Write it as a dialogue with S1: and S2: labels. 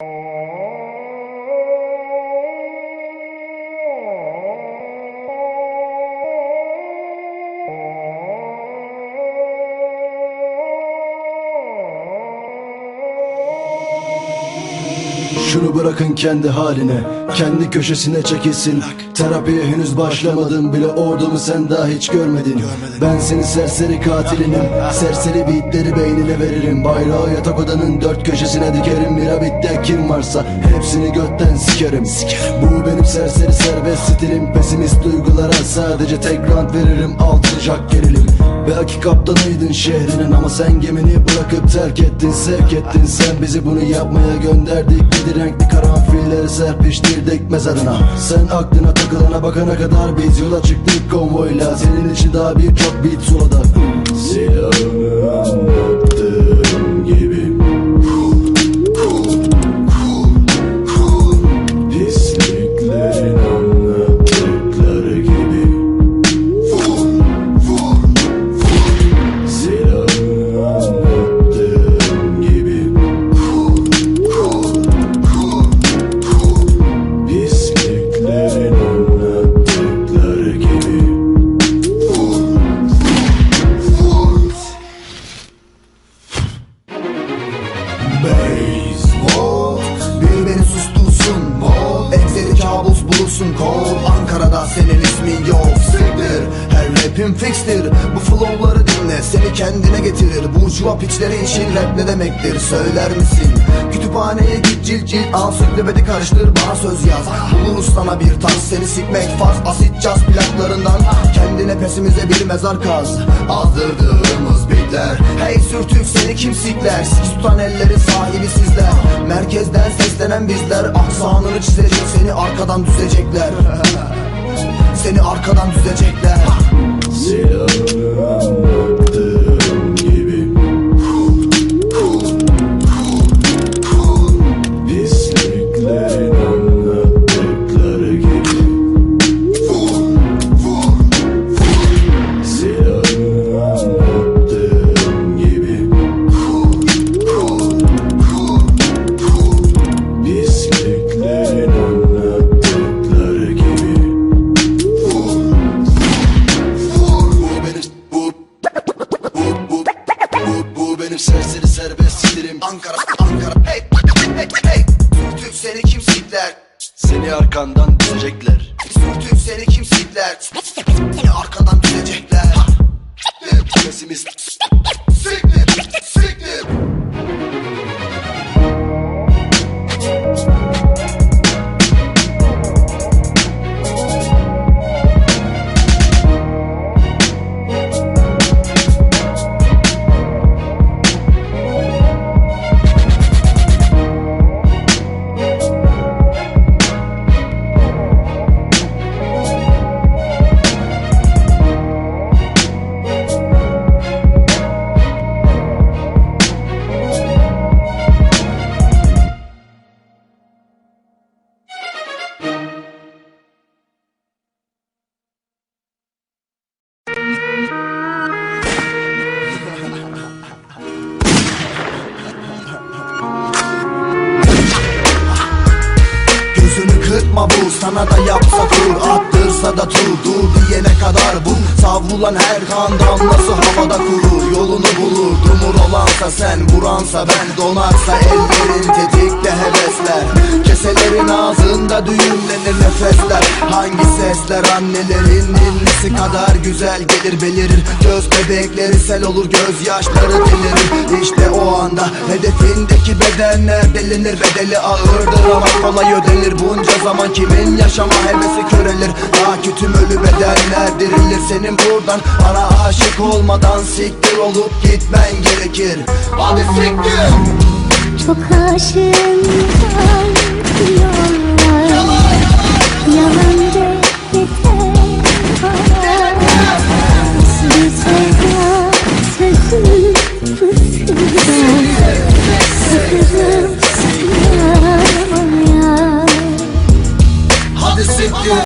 S1: Şunu bırakın kendi haline Kendi köşesine çekilsin. Terapiye henüz başlamadım bile. Ordumu sen daha hiç görmedin. Ben senin serseri katilinim. Serseri beatleri beynine veririm. Bayrağı yatak odanın dört köşesine dikerim. Mirabitte kim varsa hepsini götten sikerim. Bu benim serseri serbest stilim. Pesimist duygulara sadece tek rant veririm. Altı jack gerilim. Belki kaptanıydın şehrinin ama sen gemini bırakıp terk ettin Sevk ettin. Sen bizi bunu yapmaya gönderdik. Yedi renkli karanfilleri serpiştirdik mezarına Sen aklına takılana bakana kadar biz yola çıktık. Konvoyla Senin için daha birçok beat suladı. Silahını anlattığım
S2: Beyzbol Bir beni sustursun. Bol Ekseri kabus bulursun. Kol Ankara'da senin ismin yok. Siktir. Her rapim fixtir. Bu flowları dinle. Seni kendine getirir. Burjuva piçleri için rap ne demektir? Söyler misin? Kütüphaneye git cilt cilt Al. Sütlebedi karıştır bana söz yaz. Buluruz sana bir tas Seni sikmek farz. Asit caz plaklarından. Kendine pesimize bir mezar kaz. Azdırdığımız sürtük seni kim sikler Sik tutan ellerin sahibi sizler. Merkezden seslenen bizler. Aksanını çizecek seni arkadan düzecekler. Seni arkadan düzecekler
S1: benim serseri serbest stilim
S2: Ankara Ankara. Hey hey hey. Sürtük seni kim sikler
S1: Seni arkandan dizecekler.
S2: Sürtük seni kim sikler Seni arkadan düzecekler
S1: Pesimist
S2: Kırpma bu sana da yapsa tur Attırsa da tur. Dur diyene kadar bu. Savrulan her kan damlası havada kurur. Yolunu bulur. Dumur olansa sen Vuransa ben. Donarsa ellerin tetikte hevesler Keselerin ağzında düğümlenir nefesler. Hangi sesler annelerin ninlisi kadar güzel gelir belirir. Göz bebekleri sel olur gözyaşları delirir. İşte o anda hedefindeki bedenler delinir. Bedeli ağırdır ama kolay ödenir. Bunca zaman kimin yaşama hevesi körelir Daha kötü ölü bedenler dirilir. Senin buradan bana aşık olmadan siktir olup gitmen gerekir. Hadi siktir.
S3: Çok aşığım